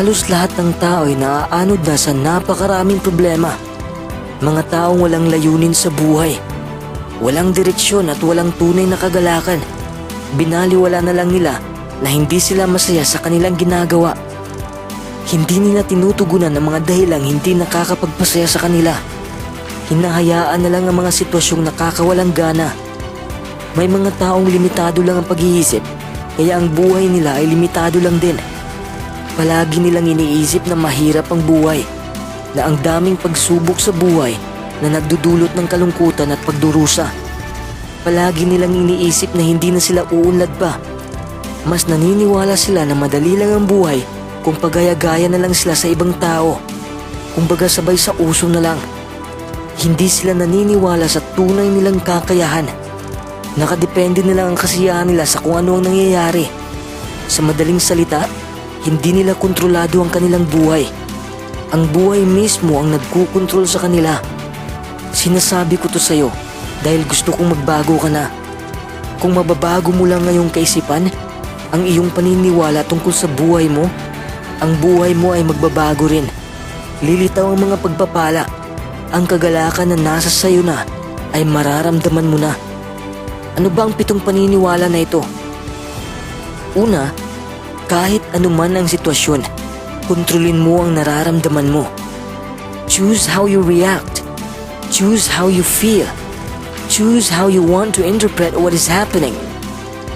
Halos lahat ng tao ay naaanod na sa napakaraming problema. Mga taong walang layunin sa buhay. Walang direksyon at walang tunay na kagalakan. Binaliwala na lang nila na hindi sila masaya sa kanilang ginagawa. Hindi nila tinutugunan ang mga dahilang hindi nakakapagpasaya sa kanila. Hinahayaan na lang ang mga sitwasyong nakakawalang gana. May mga taong limitado lang ang pag-iisip, kaya ang buhay nila ay limitado lang din. Palagi nilang iniisip na mahirap ang buhay, na ang daming pagsubok sa buhay na nagdudulot ng kalungkutan at pagdurusa. Palagi nilang iniisip na hindi na sila uunlad pa. Mas naniniwala sila na madali lang ang buhay kung pagaya-gaya na lang sila sa ibang tao. Kung baga sabay sa uso na lang. Hindi sila naniniwala sa tunay nilang kakayahan. Nakadepende na lang ang kasiyahan nila sa kung ano ang nangyayari. Sa madaling salita, hindi nila kontrolado ang kanilang buhay. Ang buhay mismo ang nagkukontrol sa kanila. Sinasabi ko to sa'yo dahil gusto kong magbago ka na. Kung mababago mo lang ngayong kaisipan, ang iyong paniniwala tungkol sa buhay mo, ang buhay mo ay magbabago rin. Lilitaw ang mga pagpapala. Ang kagalakan na nasa sayo na ay mararamdaman mo na. Ano ba ang pitong paniniwala na ito? Una, kahit anuman ang sitwasyon, kontrolin mo ang nararamdaman mo. Choose how you react. Choose how you feel. Choose how you want to interpret what is happening.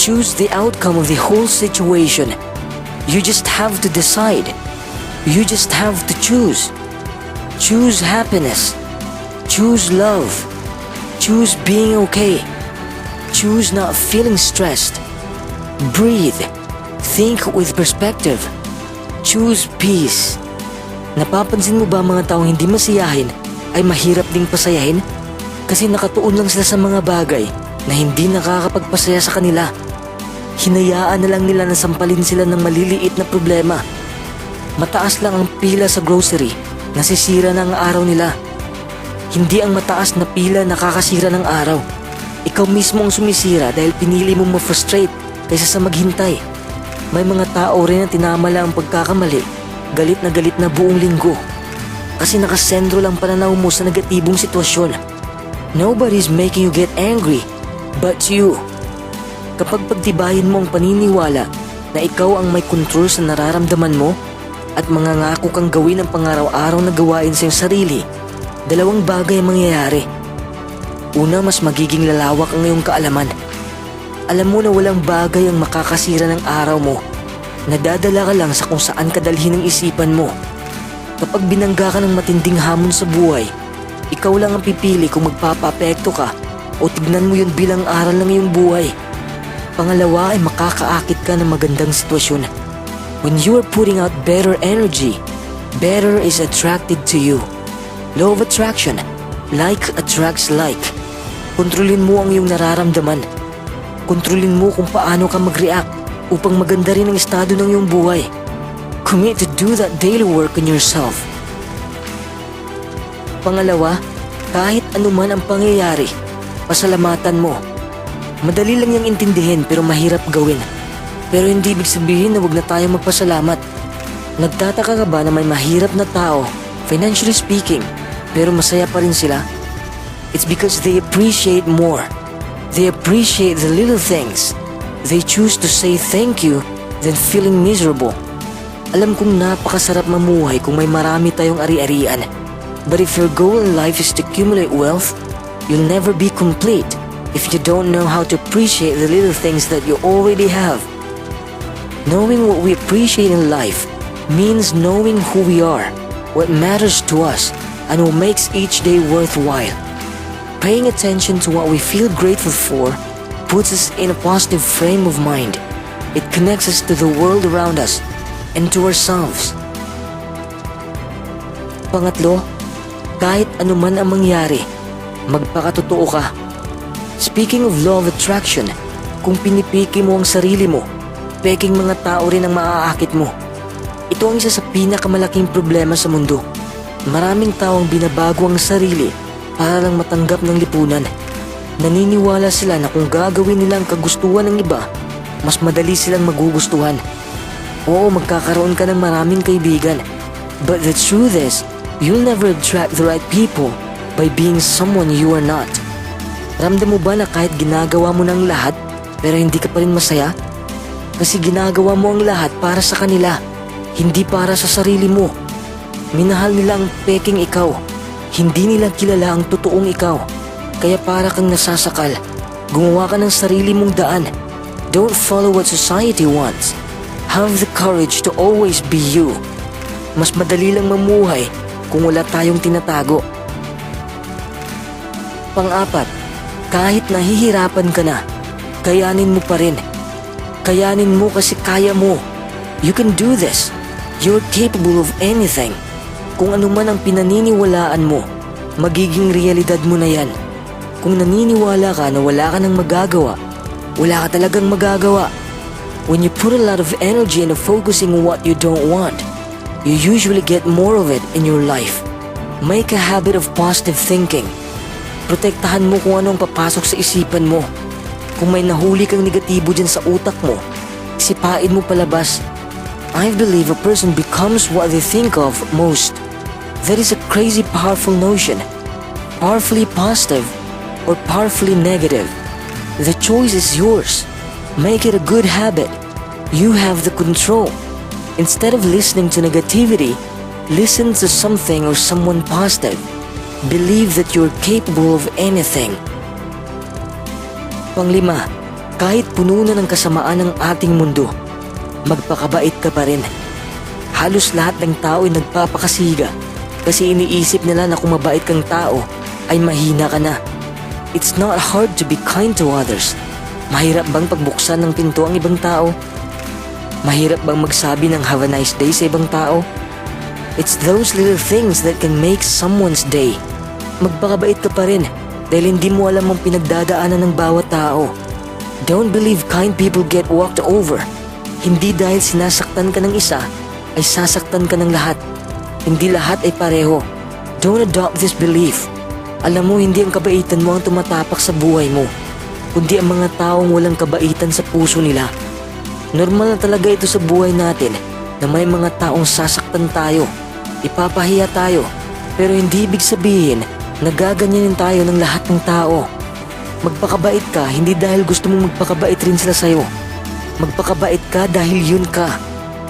Choose the outcome of the whole situation. You just have to decide. You just have to choose. Choose happiness. Choose love. Choose being okay. Choose not feeling stressed. Breathe. Think with perspective. Choose peace. Napapansin mo ba mga taong hindi masiyahin ay mahirap ding pasayahin? Kasi nakatuon lang sila sa mga bagay na hindi nakakapagpasaya sa kanila. Hinayaan na lang nila na sampalin sila ng maliliit na problema. Mataas lang ang pila sa grocery, nasisira na ang araw nila. Hindi ang mataas na pila nakakasira ng araw. Ikaw mismo ang sumisira dahil pinili mong ma-frustrate kaysa sa maghintay. May mga tao rin na tinamala ang pagkakamali, galit na galit na buong linggo. Kasi nakasentro lang pananaw mo sa negatibong sitwasyon. Nobody's making you get angry, but you. Kapag pagtibayin mo ang paniniwala na ikaw ang may kontrol sa nararamdaman mo at mangangako kang gawin ang pangaraw-araw na gawain sa iyong sarili, dalawang bagay ang mangyayari. Una, mas magiging lalawak ang iyong kaalaman. Alam mo na walang bagay ang makakasira ng araw mo. Nadadala ka lang sa kung saan kadalhin ang isipan mo. Kapag binangga ka ng matinding hamon sa buhay, ikaw lang ang pipili kung magpapapekto ka o tignan mo yun bilang aral ng iyong buhay. Pangalawa ay makakaakit ka ng magandang sitwasyon. When you are putting out better energy, better is attracted to you. Law of attraction, like attracts like. Kontrolin mo ang iyong nararamdaman. Kontrolin mo kung paano ka mag-react upang maganda rin ang estado ng iyong buhay. Commit to do that daily work on yourself. Pangalawa, kahit anuman ang pangyayari, pasalamatan mo. Madali lang yung intindihin pero mahirap gawin. Pero hindi ibig sabihin na wag na tayo magpasalamat. Nagtataka ka ba na may mahirap na tao, financially speaking, pero masaya pa rin sila? It's because they appreciate more. They appreciate the little things. They choose to say thank you than feeling miserable. Alam kong napakasarap mamuhay kung may marami tayong ari-arian. But if your goal in life is to accumulate wealth, you'll never be complete if you don't know how to appreciate the little things that you already have. Knowing what we appreciate in life means knowing who we are, what matters to us, and what makes each day worthwhile. Paying attention to what we feel grateful for puts us in a positive frame of mind. It connects us to the world around us and to ourselves. Pangatlo, kahit anuman ang mangyari, magpakatotoo ka. Speaking of law of attraction, kung pinipiki mo ang sarili mo, peking mga tao rin ang maaakit mo. Ito ang isa sa pinakamalaking problema sa mundo. Maraming tao ang binabago ang sarili para lang matanggap ng lipunan. Naniniwala sila na kung gagawin nila ang kagustuhan ng iba, mas madali silang magugustuhan. Oo, magkakaroon ka ng maraming kaibigan. But the truth is, you'll never attract the right people by being someone you are not. Ramdam mo ba na kahit ginagawa mo ng lahat, pero hindi ka pa rin masaya? Kasi ginagawa mo ang lahat para sa kanila, hindi para sa sarili mo. Minahal nila ang peking ikaw. Hindi nila kilala ang totoong ikaw. Kaya para kang nasasakal. Gumawa ka ng sarili mong daan. Don't follow what society wants. Have the courage to always be you. Mas madali lang mamuhay kung wala tayong tinatago. Pang-apat, kahit nahihirapan ka na, kayanin mo pa rin. Kayanin mo kasi kaya mo. You can do this. You're capable of anything. Kung ano man ang pinaniniwalaan mo, magiging realidad mo na yan. Kung naniniwala ka na wala ka nang magagawa, wala ka talagang magagawa. When you put a lot of energy into focusing on what you don't want, you usually get more of it in your life. Make a habit of positive thinking. Protektahan mo kung anong papasok sa isipan mo. Kung may nahuli kang negatibo dyan sa utak mo, sipain mo palabas. I believe a person becomes what they think of most. That is a crazy powerful notion. Powerfully positive or powerfully negative. The choice is yours. Make it a good habit. You have the control. Instead of listening to negativity, listen to something or someone positive. Believe that you're capable of anything. Panglima, kahit puno na ng kasamaan ng ating mundo, magpakabait ka pa rin. Halos lahat ng tao ay nagpapakasiga kasi iniisip nila na kung mabait kang tao ay mahina ka na. It's not hard to be kind to others. Mahirap bang pagbuksan ng pinto ang ibang tao? Mahirap bang magsabi ng have a nice day sa ibang tao? It's those little things that can make someone's day. Magpakabait ka pa rin dahil hindi mo alam ang pinagdadaanan ng bawat tao. Don't believe kind people get walked over. Hindi dahil sinasaktan ka ng isa, ay sasaktan ka ng lahat. Hindi lahat ay pareho. Don't adopt this belief. Alam mo, hindi ang kabaitan mo ang tumatapak sa buhay mo, kundi ang mga taong walang kabaitan sa puso nila. Normal na talaga ito sa buhay natin na may mga taong sasaktan tayo, ipapahiya tayo, pero hindi ibig sabihin na gaganyanin tayo ng lahat ng tao. Magpakabait ka hindi dahil gusto mong magpakabait rin sila sa'yo. Magpakabait ka dahil yun ka.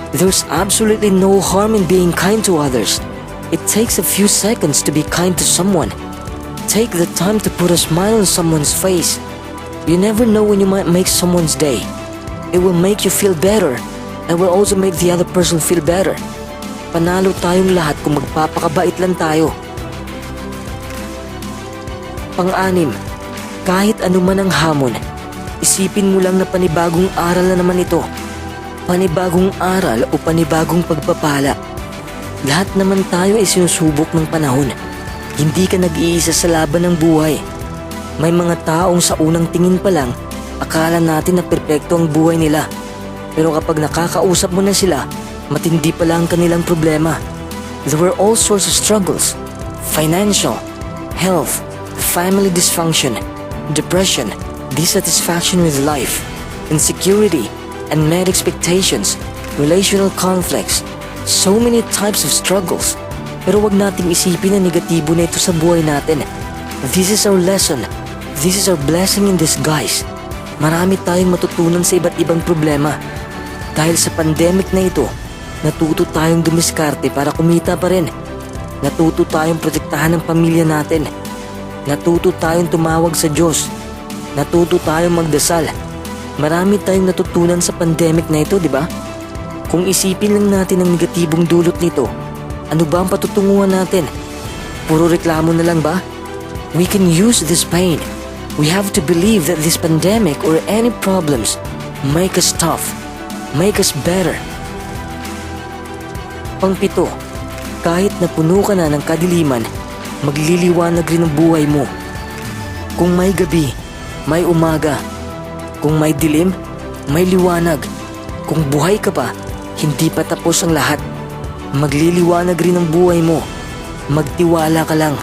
There's absolutely no harm in being kind to others. It takes a few seconds to be kind to someone. Take the time to put a smile on someone's face. You never know when you might make someone's day. It will make you feel better and will also make the other person feel better. Panalo tayong lahat kung magpapakabait lang tayo. Pang-anim, kahit ano man ang hamon, isipin mo lang na panibagong aral na naman ito. Panibagong aral o panibagong pagpapala. Lahat naman tayo ay sinusubok ng panahon. Hindi ka nag-iisa sa laban ng buhay. May mga taong sa unang tingin pa lang, akala natin na perpekto ang buhay nila. Pero kapag nakakausap mo na sila, matindi pala ang kanilang problema. There were all sorts of struggles. Financial, health, family dysfunction, depression, dissatisfaction with life, insecurity, unmet expectations, relational conflicts, so many types of struggles. Pero wag nating isipin na negatibo na ito sa buhay natin. This is our lesson. This is our blessing in disguise. Marami tayong matutunan sa iba't ibang problema. Dahil sa pandemic na ito, natuto tayong dumiskarte para kumita pa rin. Natuto tayong protektahan ng pamilya natin. Natuto tayong tumawag sa Diyos. Natuto tayong magdasal. Marami tayong natutunan sa pandemic na ito, di ba? Kung isipin lang natin ang negatibong dulot nito, ano ba ang patutunguhan natin? Puro reklamo na lang ba? We can use this pain. We have to believe that this pandemic or any problems make us tough, make us better. Pangpito, kahit na puno ka na ng kadiliman, magliliwanag rin ang buhay mo. Kung may gabi, may umaga. Kung may dilim, may liwanag. Kung buhay ka pa, hindi pa tapos ang lahat. Magliliwanag rin ang buhay mo. Magtiwala ka lang.